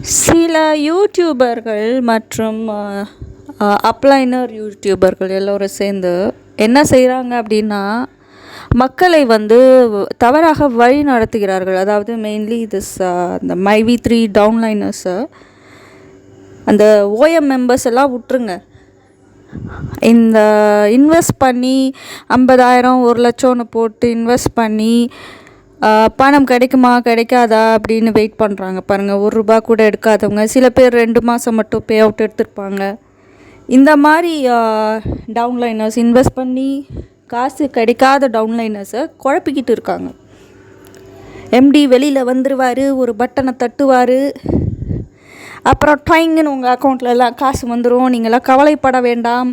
சில யூடியூபர்கள் மற்றும் அப்ளைனர் யூடியூபர்கள் எல்லோரும் சேர்ந்து என்ன செய்கிறாங்க அப்படின்னா மக்களை வந்து தவறாக வழி நடத்துகிறார்கள். அதாவது மெயின்லி திஸ் அந்த மைவி த்ரீ டவுன்லைனர்ஸு அந்த ஓஎம் மெம்பர்ஸ் எல்லாம் விட்ருங்க இந்த இன்வெஸ்ட் பண்ணி ஐம்பதாயிரம் ஒரு லட்சம்னு போட்டு இன்வெஸ்ட் பண்ணி பணம் கிடைக்குமா கிடைக்காதா அப்படின்னு வெயிட் பண்ணுறாங்க பாருங்கள் ஒரு ரூபா கூட எடுக்காதவங்க சில பேர் ரெண்டு மாதம் மட்டும் பே அவுட் எடுத்திருப்பாங்க. இந்த மாதிரி டவுன்லைனர்ஸ் இன்வெஸ்ட் பண்ணி காசு கிடைக்காத டவுன்லைனர்ஸை குழப்பிக்கிட்டு இருக்காங்க. எம்டி வெளியில் வந்துடுவார் ஒரு பட்டனை தட்டுவார் அப்புறம் ட்வைங்கன்னு உங்கள் அக்கௌண்ட்லலாம் காசு வந்துடும் நீங்களாம் கவலைப்பட வேண்டாம்.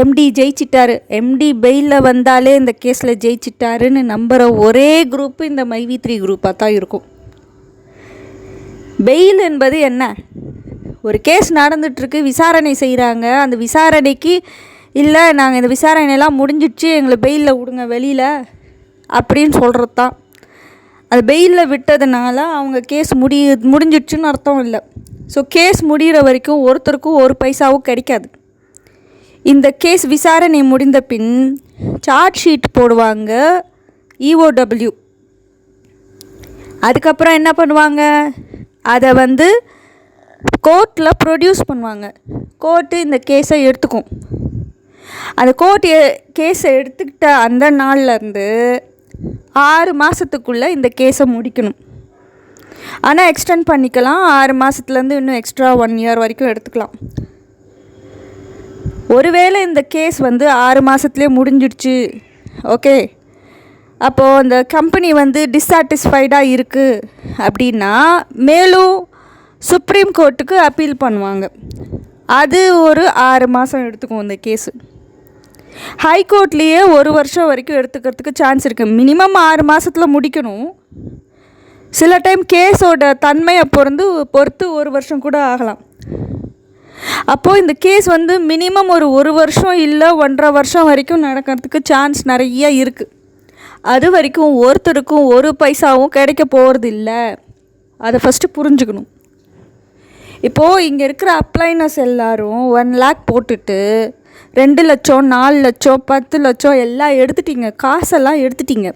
எம்டி ஜெயிச்சிட்டாரு. எம்டி பெயிலில் வந்தாலே இந்த கேஸில் ஜெயிச்சிட்டாருன்னு நம்புகிற ஒரே குரூப்பு இந்த மைவி த்ரீ குரூப்பாக தான் இருக்கும். பெயில் என்பது என்ன? ஒரு கேஸ் நடந்துட்டுருக்கு விசாரணை செய்கிறாங்க அந்த விசாரணைக்கு இல்லை நாங்கள் இந்த விசாரணையெல்லாம் முடிஞ்சிடுச்சு எங்களை பெயிலில் விடுங்க வெளியில் அப்படின்னு சொல்கிறது தான். அது பெயிலில் விட்டதுனால அவங்க கேஸ் முடி முடிஞ்சிடுச்சுன்னு அர்த்தம் இல்லை. ஸோ கேஸ் முடிகிற வரைக்கும் ஒருத்தருக்கும் ஒரு பைசாவும் கிடைக்காது. இந்த கேஸ் விசாரணை முடிந்த பின் சார்ஜ் ஷீட் போடுவாங்க இஓடபிள்யூ அதுக்கப்புறம் என்ன பண்ணுவாங்க? அதை வந்து கோர்ட்டில் ப்ரொடியூஸ் பண்ணுவாங்க. கோர்ட்டு இந்த கேஸை எடுத்துக்கும். அந்த கோர்ட் கேஸை எடுத்துக்கிட்ட அந்த நாள்லேருந்து ஆறு மாதத்துக்குள்ளே இந்த கேஸை முடிக்கணும். ஆனால் எக்ஸ்டெண்ட் பண்ணிக்கலாம். ஆறு மாதத்துலேருந்து இன்னும் எக்ஸ்ட்ரா ஒன் இயர் வரைக்கும் எடுத்துக்கலாம். ஒருவேளை இந்த கேஸ் வந்து ஆறு மாதத்துலேயே முடிஞ்சிடுச்சு. ஓகே அப்போது அந்த கம்பெனி வந்து டிஸாட்டிஸ்ஃபைடாக இருக்குது அப்படின்னா மேலும் சுப்ரீம் கோர்ட்டுக்கு அப்பீல் பண்ணுவாங்க. அது ஒரு ஆறு மாதம் எடுத்துக்கும் இந்த கேஸு ஹைகோர்ட்லேயே ஒரு வருஷம் வரைக்கும் எடுத்துக்கிறதுக்கு சான்ஸ் இருக்குது மினிமம் ஆறு மாதத்தில் முடிக்கணும். சில டைம் கேஸோட தன்மையை பொருந்து பொறுத்து ஒரு வருஷம் கூட ஆகலாம். அப்போது இந்த கேஸ் வந்து மினிமம் ஒரு ஒரு வருஷம் இல்லை ஒன்றரை வருஷம் வரைக்கும் நடக்கிறதுக்கு சான்ஸ் நிறைய இருக்குது அது வரைக்கும் ஒருத்தருக்கும் ஒரு பைசாவும் கிடைக்க போகிறது இல்லை. அதை ஃபஸ்ட்டு புரிஞ்சுக்கணும். இப்போது இங்கே இருக்கிற அப்ளைனஸ் எல்லோரும் ஒன் லேக் போட்டுட்டு ரெண்டு லட்சம் நாலு லட்சம் பத்து லட்சம் எல்லாம் எடுத்துட்டீங்க. காசெல்லாம் எடுத்துட்டீங்க.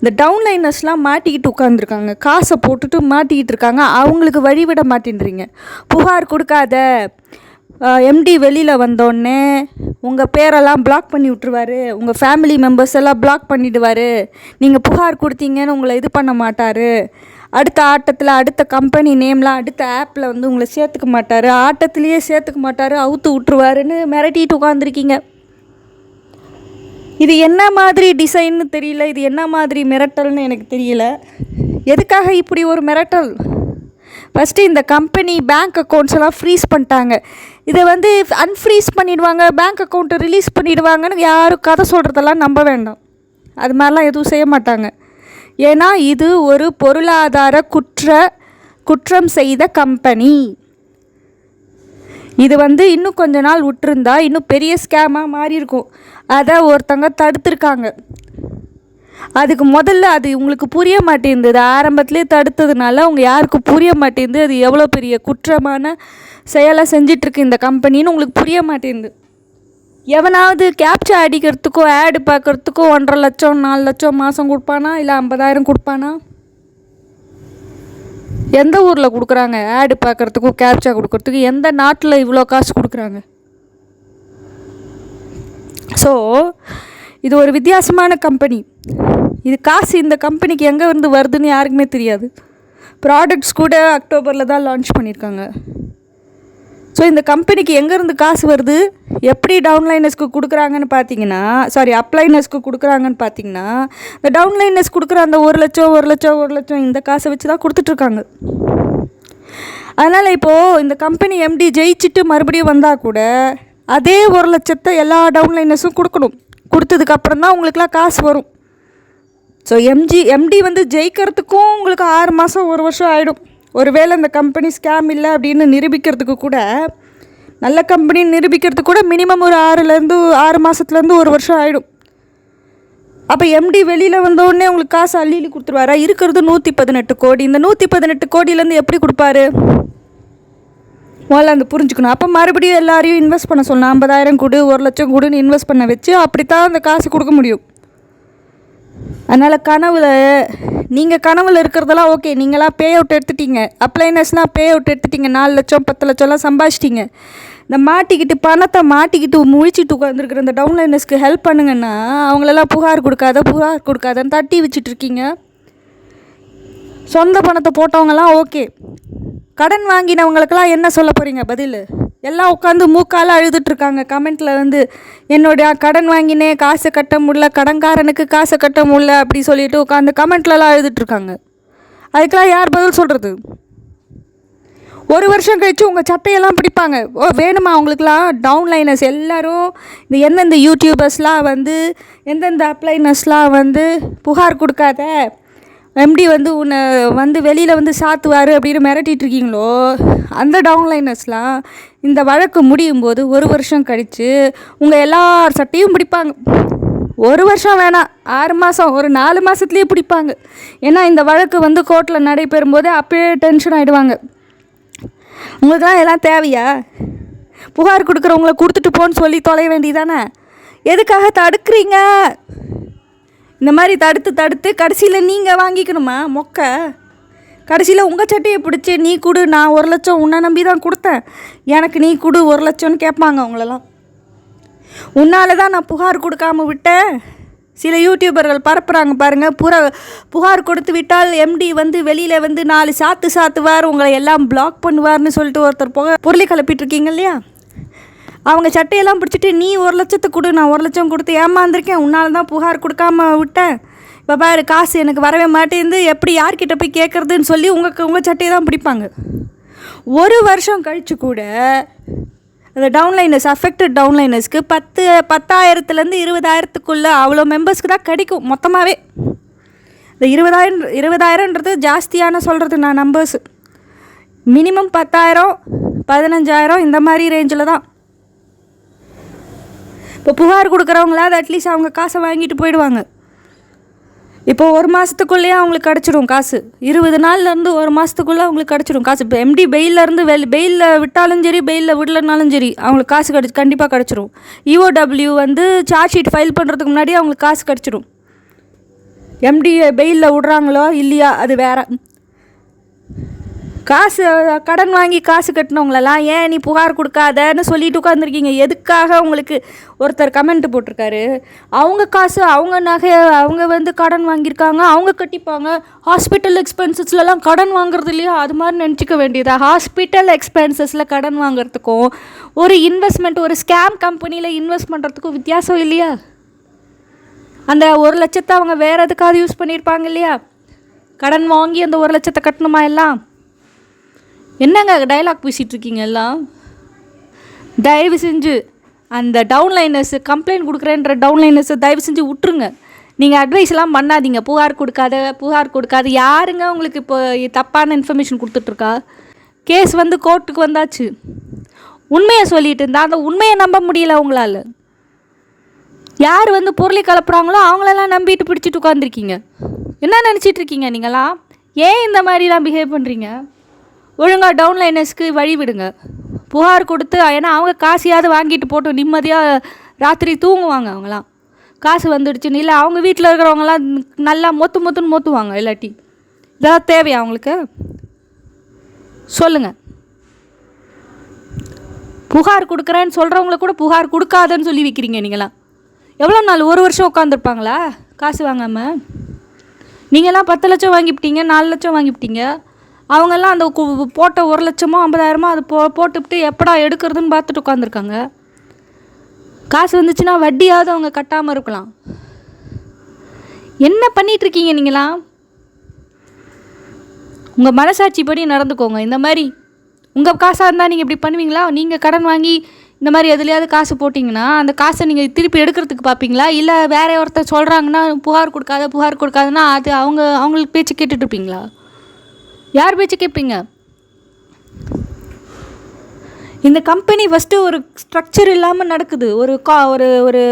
இந்த டவுன்லைனர்ஸ்லாம் மாட்டிக்கிட்டு உட்காந்துருக்காங்க காசை போட்டுட்டு மாட்டிக்கிட்டு இருக்காங்க. அவங்களுக்கு வழிவிட மாட்டேன்றீங்க. புகார் கொடுக்காத. எம்டி வெளியில் வந்தோடனே உங்கள் பேரெல்லாம் பிளாக் பண்ணி விட்ருவாரு உங்கள் ஃபேமிலி மெம்பர்ஸ் எல்லாம் பிளாக் பண்ணிடுவார். நீங்கள் புகார் கொடுத்தீங்கன்னு உங்களை இது பண்ண மாட்டார். அடுத்த ஆட்டத்தில் அடுத்த கம்பெனி நேம்லாம் அடுத்த ஆப்பில் வந்து உங்களை சேர்த்துக்க மாட்டார். ஆட்டத்துலேயே சேர்த்துக்க மாட்டார். அவுத்து விட்ருவாருன்னு மிரட்டிட்டு உட்காந்துருக்கீங்க இது என்ன மாதிரி டிசைன்னு தெரியல இது என்ன மாதிரி மிரட்டல்னு எனக்கு தெரியல. எதுக்காக இப்படி ஒரு மிரட்டல்? ஃபஸ்ட்டு இந்த கம்பெனி பேங்க் அக்கௌண்ட்ஸ் எல்லாம் ஃப்ரீஸ் பண்ணிட்டாங்க. இதை வந்து அன்ஃப்ரீஸ் பண்ணிடுவாங்க பேங்க் அக்கௌண்ட்டை ரிலீஸ் பண்ணிடுவாங்கன்னு யாரும் கதை சொல்கிறதெல்லாம் நம்ப வேண்டாம். அது மாதிரிலாம் எதுவும் செய்ய மாட்டாங்க. ஏன்னா இது ஒரு பொருளாதார குற்ற குற்றம் செய்த கம்பெனி இது வந்து இன்னும் கொஞ்ச நாள் விட்டுருந்தா இன்னும் பெரிய ஸ்கேமாக மாறி இருக்கும் அதை ஒருத்தவங்க தடுத்துருக்காங்க. அதுக்கு முதல்ல அது உங்களுக்கு புரிய மாட்டேங்குது. ஆரம்பத்துலேயே தடுத்ததுனால அவங்க யாருக்கும் புரிய மாட்டேங்குது. அது எவ்வளோ பெரிய குற்றமான செயலை செஞ்சிட்ருக்கு இந்த கம்பெனின்னு உங்களுக்கு புரிய மாட்டேங்குது. எவனாவது கேப்சா அடிக்கிறதுக்கோ ஆடு பார்க்குறதுக்கோ ஒன்றரை லட்சம் நாலு லட்சம் மாதம் கொடுப்பானா? இல்லை ஐம்பதாயிரம் கொடுப்பானா? எந்த ஊரில் கொடுக்குறாங்க? ஆடு பார்க்குறதுக்கும் கேப்சா கொடுக்குறதுக்கு எந்த நாட்டில் இவ்வளோ காசு கொடுக்குறாங்க? ஸோ இது ஒரு வித்தியாசமான கம்பெனி இது காசு இந்த கம்பெனிக்கு எங்கே இருந்து வருதுன்னு யாருக்குமே தெரியாது. ப்ராடக்ட்ஸ் கூட அக்டோபரில் தான் லான்ச் பண்ணியிருக்காங்க ஸோ இந்த கம்பெனிக்கு எங்கேருந்து காசு வருது? எப்படி டவுன்லைனர்ஸ்க்கு கொடுக்குறாங்கன்னு பார்த்தீங்கன்னா சாரி அப்ளைனர்ஸ்க்கு கொடுக்குறாங்கன்னு பார்த்தீங்கன்னா இந்த டவுன்லைனர்ஸ் கொடுக்குற அந்த ஒரு லட்சம் ஒரு லட்சம் ஒரு லட்சம் இந்த காசை வச்சு தான் கொடுத்துட்ருக்காங்க. அதனால் இப்போது இந்த கம்பெனி எம்டி ஜெயிச்சுட்டு மறுபடியும் வந்தால் கூட அதே ஒரு லட்சத்தை எல்லா டவுன்லைனர்ஸும் கொடுக்கணும். கொடுத்ததுக்கப்புறம் தான் உங்களுக்குலாம் காசு வரும். ஸோ எம்ஜி எம்டி வந்து ஜெயிக்கிறதுக்கும் உங்களுக்கு ஆறு மாதம் ஒரு வருஷம் ஆகிடும் ஒருவேளை இந்த கம்பெனி ஸ்கேம் இல்லை அப்படின்னு நிரூபிக்கிறதுக்கு கூட நல்ல கம்பெனின்னு நிரூபிக்கிறதுக்கு கூட மினிமம் ஒரு ஆறுலேருந்து ஆறு மாதத்துலேருந்து ஒரு வருஷம் ஆகிடும் அப்போ எம்டி வெளியில் வந்தோடனே உங்களுக்கு காசு அள்ளி அள்ளி கொடுத்துருவாரா? இருக்கிறது நூற்றி பதினெட்டு கோடி. இந்த நூற்றி பதினெட்டு கோடியிலேருந்து எப்படி கொடுப்பாரு? முதல்ல அந்த புரிஞ்சுக்கணும். அப்போ மறுபடியும் எல்லாரையும் இன்வெஸ்ட் பண்ண சொல்லணும். ஐம்பதாயிரம் கொடு ஒரு லட்சம் கொடுன்னு இன்வெஸ்ட் பண்ண வச்சு அப்படித்தான் அந்த காசு கொடுக்க முடியும். அதனால் கனவில் நீங்கள் கனவில் இருக்கிறதெல்லாம் ஓகே நீங்களாம் பே அவுட் எடுத்துட்டீங்க. அப்ளைனஸ்லாம் பே அவுட் எடுத்துட்டீங்க. நாலு லட்சம் பத்து லட்சம்லாம் சம்பாதிச்சிட்டிங்க. இந்த மாட்டிக்கிட்டு பணத்தை மாட்டிக்கிட்டு முழிச்சிட்டு உட்காந்துருக்குற இந்த டவுன்லைனர்ஸ்க்கு ஹெல்ப் பண்ணுங்கன்னா அவங்களெல்லாம் புகார் கொடுக்காத புகார் கொடுக்காதன்னு தட்டி வச்சுட்டு இருக்கீங்க. சொந்த பணத்தை போட்டவங்கலாம் ஓகே கடன் வாங்கினவங்களுக்கெல்லாம் என்ன சொல்ல போகிறீங்க பதில். எல்லாம் உட்காந்து மூக்கால் அழுதுட்ருக்காங்க. கமெண்ட்டில் வந்து என்னுடைய கடன் வாங்கினேன் காசு கட்ட முடில கடன்காரனுக்கு காசை கட்ட முடில அப்படி சொல்லிட்டு உட்காந்து கமெண்ட்லலாம் அழுதுட்ருக்காங்க. அதுக்கெல்லாம் யார் பதில் சொல்கிறது ஒரு வருஷம் கழிச்சு உங்கள் சட்டையெல்லாம் பிடிப்பாங்க. ஓ வேணுமா அவங்களுக்குலாம் டவுன்லைனர்ஸ் எல்லாரும் இந்த எந்தெந்த யூடியூபர்ஸ்லாம் வந்து எந்தெந்த அப்ளைனர்ஸ்லாம் வந்து புகார் கொடுக்காத எம்டி வந்து உன்னை வந்து வெளியில் வந்து சாத்துவார் அப்படின்னு மிரட்டிட்டு இருக்கீங்களோ? அந்த டவுன்லைனர்ஸ்லாம் இந்த வழக்கு முடியும் போது ஒரு வருஷம் கழித்து உங்கள் எல்லார் சட்டையும் பிடிப்பாங்க. ஒரு வருஷம் வேணாம் ஆறு மாதம் ஒரு நாலு மாதத்துலேயே பிடிப்பாங்க. ஏன்னா இந்த வழக்கு வந்து கோர்ட்டில் நடைபெறும் போது அப்பயே டென்ஷன் ஆகிடுவாங்க உங்களுக்குலாம் எல்லாம் தேவையா? புகார் கொடுக்குறவங்கள கொடுத்துட்டு போன்னு சொல்லி தொலைய வேண்டியதானே எதுக்காக தடுக்கிறீங்க? இந்த மாதிரி தடுத்து தடுத்து கடைசியில் நீங்கள் வாங்கிக்கணுமா மொக்க? கடைசியில் உங்கள் சட்டையை பிடிச்சி நீ கொடு நான் ஒரு லட்சம் உன்னை நம்பி தான் கொடுத்தேன். எனக்கு நீ கொடு ஒரு லட்சம்னு கேட்பாங்க அவங்களெல்லாம். உன்னால தான் நான் புகார் கொடுக்காம விட்டேன். சில யூடியூபர்கள் பரப்புகிறாங்க பாருங்கள் புற புகார் கொடுத்து விட்டால் எம்டி வந்து வெளியில் வந்து நாலு சாத்து சாத்துவார் உங்களை எல்லாம் பிளாக் பண்ணுவார்னு சொல்லிட்டு ஒருத்தர் புக பொருளை கிளப்பிட்டு இருக்கீங்க இல்லையா? அவங்க சட்டையெல்லாம் பிடிச்சிட்டு நீ ஒரு லட்சத்தை கொடு நான் ஒரு லட்சம் கொடுத்து ஏமாந்துருக்கேன் உன்னால் தான் புகார் கொடுக்காம விட்டேன். இப்போ பாரு காசு எனக்கு வரவே மாட்டேங்குது எப்படி யார்கிட்ட போய் கேட்குறதுன்னு சொல்லி உங்கள் உங்கள் சட்டையை தான் பிடிப்பாங்க. ஒரு வருஷம் கழித்து கூட அந்த டவுன்லைனர்ஸ் அஃபெக்டட் டவுன்லைனர்ஸ்க்கு பத்து பத்தாயிரத்துலேருந்து இருபதாயிரத்துக்குள்ளே அவ்வளோ மெம்பர்ஸ்க்கு தான் கிடைக்கும் மொத்தமாகவே இந்த இருபதாயிரம் இருபதாயிரன்றது ஜாஸ்தியான சொல்கிறது நான் நம்பர்ஸ். மினிமம் பத்தாயிரம் பதினஞ்சாயிரம் இந்த மாதிரி ரேஞ்சில் தான். இப்போ புகார் கொடுக்குறவங்களாவது அட்லீஸ்ட் அவங்க காசை வாங்கிட்டு போயிடுவாங்க. இப்போ ஒரு மாதத்துக்குள்ளேயே அவங்களுக்கு கிடச்சிடும் காசு. இருபது நாள்லேருந்து ஒரு மாதத்துக்குள்ளே அவங்களுக்கு கிடச்சிடும் காசு. இப்போ எம்டி பெயிலேருந்து வெளி பெயிலில் விட்டாலும் சரி பெயிலில் விடலனாலும் சரி அவங்களுக்கு காசு கிடச்சி கண்டிப்பாக கிடச்சிரும். இஓடபிள்யூ வந்து சார்ஜ் ஷீட் ஃபைல் பண்ணுறதுக்கு முன்னாடியே அவங்களுக்கு காசு கிடச்சிடும் எம்டி பெயிலில் விடுறாங்களோ இல்லையா அது வேறு. காசு கடன் வாங்கி காசு கட்டினவங்களெல்லாம் ஏன் நீ புகார் கொடுக்காதன்னு சொல்லிட்டு உட்காந்துருக்கீங்க எதுக்காக உங்களுக்கு ஒருத்தர் கமெண்ட் போட்டிருக்காரு? அவங்க காசு அவங்க நகை அவங்க வந்து கடன் வாங்கியிருக்காங்க அவங்க கட்டிப்பாங்க. ஹாஸ்பிட்டல் எக்ஸ்பென்சஸ்லலாம் கடன் வாங்குறது இல்லையா? அது மாதிரி நினச்சிக்க வேண்டியதா? ஹாஸ்பிட்டல் எக்ஸ்பென்சஸில் கடன் வாங்குறதுக்கும் ஒரு இன்வெஸ்ட்மெண்ட் ஒரு ஸ்கேம் கம்பெனியில் இன்வெஸ்ட் பண்ணுறதுக்கும் வித்தியாசம் இல்லையா? அந்த ஒரு லட்சத்தை அவங்க வேறு எதுக்காவது யூஸ் பண்ணியிருப்பாங்க இல்லையா? கடன் வாங்கி அந்த ஒரு லட்சத்தை கட்டணுமா எல்லாம்? என்னங்க டைலாக் பேசிகிட்டு இருக்கீங்க எல்லாம்? தயவு செஞ்சு அந்த டவுன்லைனர்ஸு கம்ப்ளைண்ட் கொடுக்குறேன்ற டவுன்லைனர்ஸை தயவு செஞ்சு விட்ருங்க நீங்கள் அட்வைஸ்லாம் பண்ணாதீங்க. புகார் கொடுக்காத புகார் கொடுக்காத. யாருங்க உங்களுக்கு இப்போ தப்பான இன்ஃபர்மேஷன் கொடுத்துட்ருக்கா? கேஸ் வந்து கோர்ட்டுக்கு வந்தாச்சு. உண்மையை சொல்லிட்டு இருந்தால் அந்த உண்மையை நம்ப முடியல உங்களால். யார் வந்து பொருளை கலப்புறாங்களோ அவங்களெல்லாம் நம்பிட்டு பிடிச்சிட்டு உட்காந்துருக்கீங்க என்ன நினச்சிட்ருக்கீங்க நீங்களாம் ஏன் இந்த மாதிரிலாம் பிஹேவ் பண்ணுறீங்க ஒழுங்காக டவுன்லைனர்ஸ்க்கு வழி விடுங்க. புகார் கொடுத்து ஏன்னா அவங்க காசையாவது வாங்கிட்டு போட்டு நிம்மதியாக ராத்திரி தூங்குவாங்க அவங்களாம் காசு வந்துடுச்சுன்னு இல்லை அவங்க வீட்டில் இருக்கிறவங்களாம் நல்லா மொத்து மொத்துன்னு மொத்துவாங்க இல்லாட்டி. இதெல்லாம் தேவையா அவங்களுக்கு? சொல்லுங்கள் புகார் கொடுக்குறேன்னு சொல்கிறவங்கள கூட புகார் கொடுக்காதன்னு சொல்லி விற்கிறீங்க நீங்களாம் எவ்வளோ நாள் ஒரு வருஷம் உட்காந்துருப்பாங்களா காசு வாங்காமல் நீங்கள்லாம் பத்து லட்சம் வாங்கிவிட்டீங்க நாலு லட்சம் வாங்கிவிட்டீங்க அவங்கெல்லாம் அந்த போட்ட ஒரு லட்சமோ ஐம்பதாயிரமோ அது போ போட்டுவிட்டு எப்படா எடுக்கிறதுன்னு பார்த்துட்டு உட்காந்துருக்காங்க. காசு வந்துச்சுன்னா வட்டியாவது அவங்க கட்டாமல் இருக்கலாம். என்ன பண்ணிகிட்ருக்கீங்க நீங்களா நீங்களாம்? உங்கள் மனசாட்சி படி நடந்துக்கோங்க. இந்த மாதிரி உங்கள் காசாக இருந்தால் நீங்கள் இப்படி பண்ணுவீங்களா? நீங்கள் கடன் வாங்கி இந்த மாதிரி எதுலையாவது காசு போட்டிங்கன்னா அந்த காசை நீங்கள் திருப்பி எடுக்கிறதுக்கு பார்ப்பீங்களா? இல்லை வேற ஒருத்தர் சொல்கிறாங்கன்னா புகார் கொடுக்காத புகார் கொடுக்காதுன்னா அது அவங்க அவங்களுக்கு பேச்சு கேட்டுட்ருப்பீங்களா யார் பேச்சு கேட்பீங்க இந்த கம்பெனி ஃபஸ்ட்டு ஒரு ஸ்ட்ரக்சர் இல்லாமல் நடக்குது. ஒரு கா ஒரு ஒரு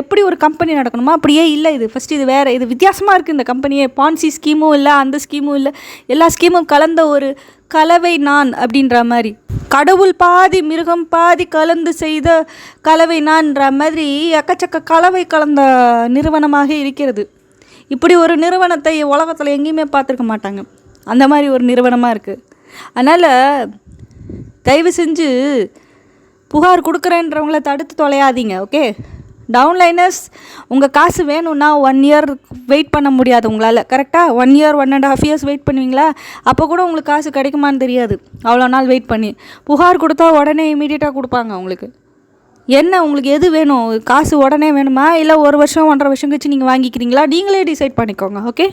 எப்படி ஒரு கம்பெனி நடக்கணுமோ? அப்படியே இல்லை இது. ஃபஸ்ட்டு இது வேறு இது வித்தியாசமாக இருக்குது இந்த கம்பெனியே பான்சி ஸ்கீமும் இல்லை அந்த ஸ்கீமும் இல்லை. எல்லா ஸ்கீமும் கலந்த ஒரு கலவை நான் அப்படின்ற மாதிரி. கடவுள் பாதி மிருகம் பாதி கலந்து செய்த கலவை நான்ன்ற மாதிரி எக்கச்சக்க கலவை கலந்த நிறுவனமாக இருக்கிறது. இப்படி ஒரு நிறுவனத்தை உலகத்தில் எங்கேயுமே பார்த்துருக்க மாட்டாங்க. அந்த மாதிரி ஒரு நிறுவனமாக இருக்குது அதனால் தயவு செஞ்சு புகார் கொடுக்குறேன்றவங்கள தடுத்து தொலையாதீங்க ஓகே? டவுன்லைனர்ஸ் உங்கள் காசு வேணும்னா ஒன் இயர் வெயிட் பண்ண முடியாது உங்களால். கரெக்டாக one year one and half years wait பண்ணுவீங்களா? அப்போ கூட உங்களுக்கு காசு கிடைக்குமான்னு தெரியாது. அவ்வளோ நாள் வெயிட் பண்ணி. புகார் கொடுத்தா உடனே இமீடியட்டாக கொடுப்பாங்க உங்களுக்கு. என்ன உங்களுக்கு எது வேணும்? காசு உடனே வேணுமா? இல்லை ஒரு வருஷம் ஒன்றரை வருஷம் கழிச்சு நீங்கள் வாங்கிக்கிறீங்களா? நீங்களே டிசைட் பண்ணிக்கோங்க ஓகே?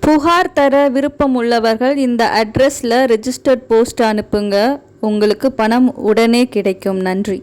புகார் தர விருப்பம் உள்ளவர்கள் இந்த அட்ரஸில் ரிஜிஸ்டர்ட் போஸ்ட் அனுப்புங்க. உங்களுக்கு பணம் உடனே கிடைக்கும். நன்றி.